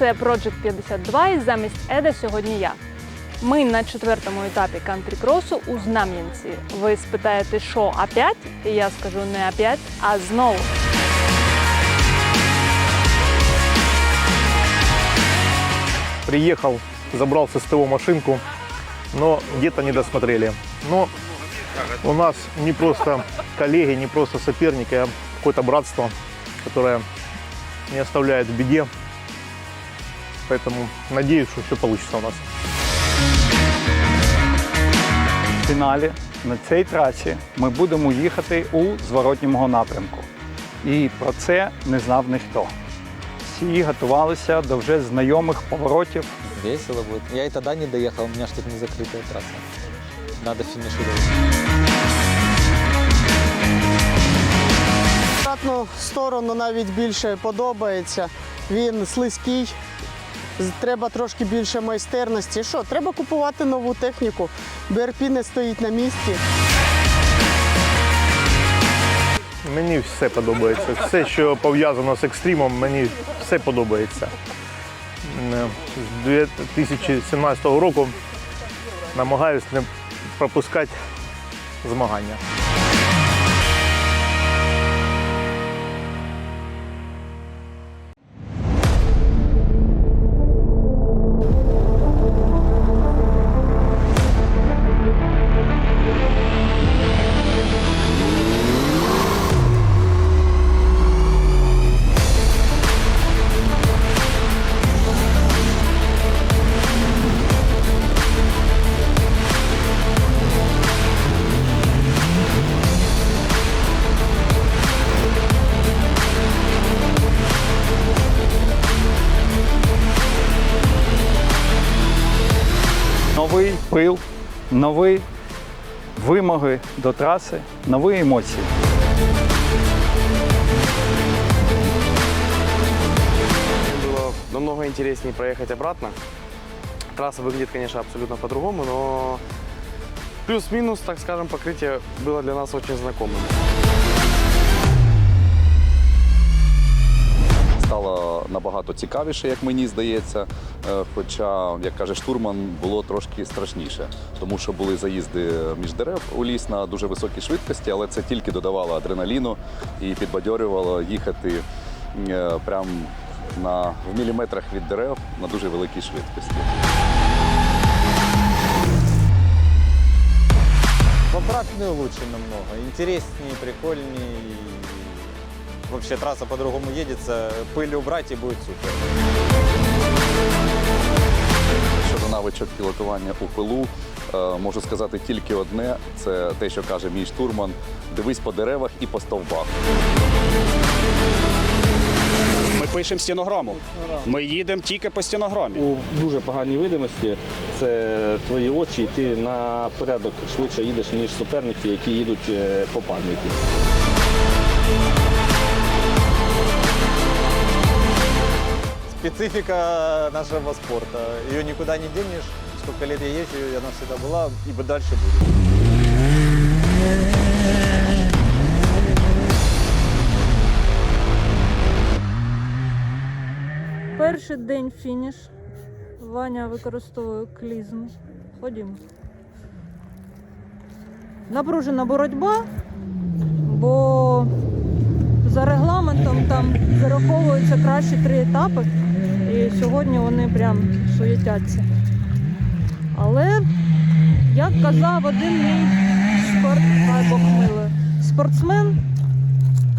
Це Project 52 і замість Еда сьогодні я. Ми на четвертому етапі кантрі-кросу у Знам'янці. Ви спитаєте, що опять? І я скажу не опять, а знову. Приехал, забрал с СТО машинку, но где-то не досмотрели. Но у нас не просто коллеги, не просто соперники, а какое-то братство, которое не оставляет в беде. Поэтому надеюсь, что все получится у нас. В фіналі на цій трасі ми будемо їхати у зворотньому напрямку. І про це не знав ніхто. Всі готувалися до вже знайомих поворотів. Весело будет. Я и тогда не доехал, у меня ж тут не закрытая трасса. Надо финишировать. Обратну сторону навіть більше подобається. Він слизький, треба трошки більше майстерності. Що, треба купувати нову техніку. БРП не стоїть на місці. Мені все подобається. Все, що пов'язано з екстримом, мені все подобається. Е, З 2017 року намагаюся не пропускати змагання. Новий пил, нові вимоги до траси, нові емоції. Было намного интереснее проехать обратно. Трасса выглядит, конечно, абсолютно по-другому, но плюс-минус, так скажем, покрытие было для нас очень знакомым. Стало набагато цікавіше, як мені здається. Е, Хоча, як каже штурман, було трошки страшніше, тому що були заїзди між дерев у ліс на дуже високій швидкості, але це тільки додавало адреналіну і підбадьорювало їхати е, прям на в міліметрах від дерев на дуже великій швидкості. В обратную лучше намного. Интереснее, прикольнее. Вообще трасса по-другому едется. Пыль убрать и будет супер. Щодо навичок пілотування у пилу, е, можу сказати тільки одне: це те, що каже мій штурман: дивись по деревах і по стовбах. Ми пишемо стенограму. Ми їдемо тільки по стенограмі. У дуже поганій видимості це твої очі, і ти на порядок швидше їдеш, ніж суперники, які їдуть е, по пам'яті. Специфика нашего спорта. Ее никуда не денешь. Сколько лет я езжу, и она всегда была и дальше будет. Перший день фініш. Ваня використовує клізму. Ходімо. Напружена боротьба, бо за регламентом там зараховуються кращі три етапи. Сьогодні вони прям суєтяться. Але, як казав один мій спорт, Бог спортсмен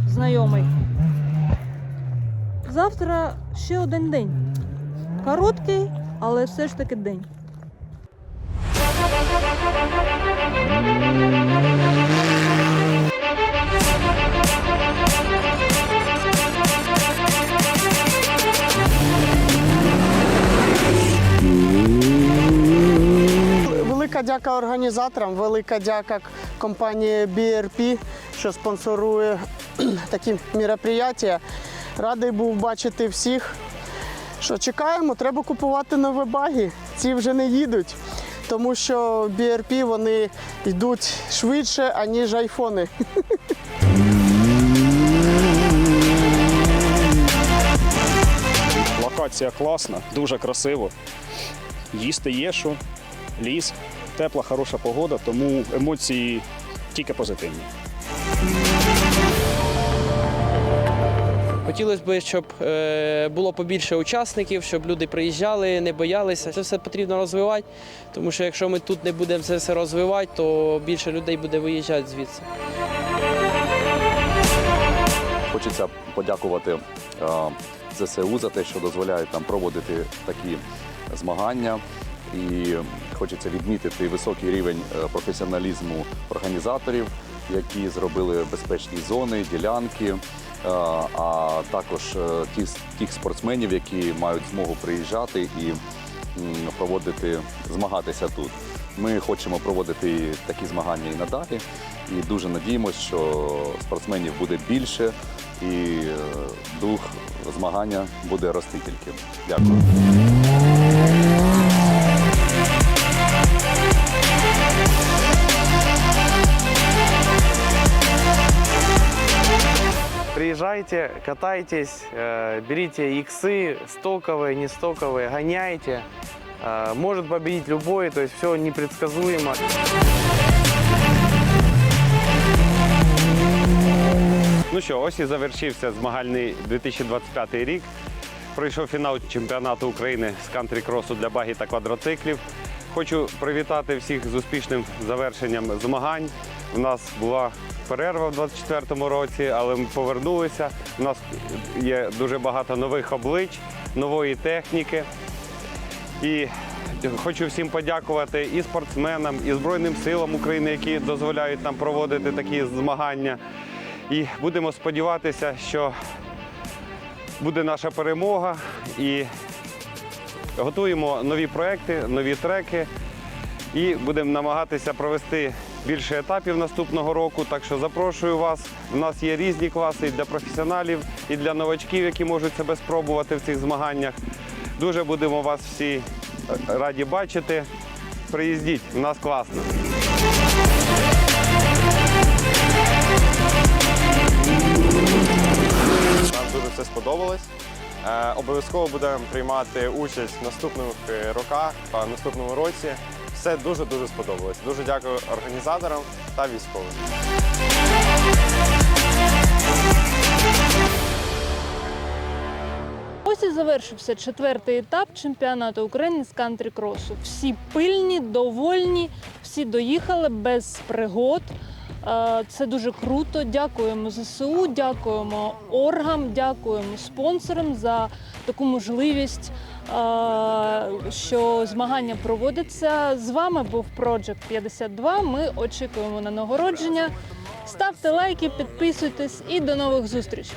знайомий. Завтра ще один день. Короткий, але все ж таки день. Дяка організаторам, велика дяка компанії BRP, що спонсорує такі мероприятия. Радий був бачити всіх. Що чекаємо, треба купувати нові баги. Ці вже не їдуть, тому що BRP вони йдуть швидше, аніж айфони. Локація класна, дуже красиво. Їсти є що, ліс, тепла, хороша погода, тому емоції тільки позитивні. Хотілося б, щоб е, було побільше учасників, щоб люди приїжджали, не боялися. Це все потрібно розвивати, тому що якщо ми тут не будемо це все розвивати, то більше людей буде виїжджати звідси. Хочеться подякувати е, ЗСУ за те, що дозволяють нам проводити такі змагання. І хочеться відмітити високий рівень е, професіоналізму організаторів, які зробили безпечні зони, ділянки, е, а також е, тих спортсменів, які мають змогу приїжджати і проводити, змагатися тут. Ми хочемо проводити такі змагання і надалі. І дуже надіємося, що спортсменів буде більше і дух змагання буде рости тільки. Дякую. Приезжайте, катайтесь, э, берите иксы, стоковые, не стоковые, гоняйте. Э, Может победить любой, то есть все непредсказуемо. Ну що, ось і завершився змагальний 2025 рік. Пройшов фінал чемпіонату України з кантрі-кросу для багі та квадроциклів. Хочу привітати всіх з успішним завершенням змагань. У нас була перерва в 2024 році, але ми повернулися. У нас є дуже багато нових облич, нової техніки. І хочу всім подякувати і спортсменам, і Збройним силам України, які дозволяють нам проводити такі змагання. І будемо сподіватися, що буде наша перемога і готуємо нові проекти, нові треки. І будемо намагатися провести більше етапів наступного року. Так що запрошую вас. У нас є різні класи і для професіоналів, і для новачків, які можуть себе спробувати в цих змаганнях. Дуже будемо вас всі раді бачити. Приїздіть, у нас класно. Нам дуже це сподобалось. Е, Обов'язково будемо приймати участь в наступних е, роках, в наступному році. Все дуже-дуже сподобалось. Дуже дякую організаторам та військовим. Ось і завершився четвертий етап чемпіонату України з кантрі-кросу. Всі пильні, довольні, всі доїхали без пригод. Е, Це дуже круто. Дякуємо ЗСУ, дякуємо оргам, дякуємо спонсорам за таку можливість, що змагання проводяться. З вами був Project 52. Ми очікуємо на нагородження. Ставте лайки, підписуйтесь і до нових зустрічей.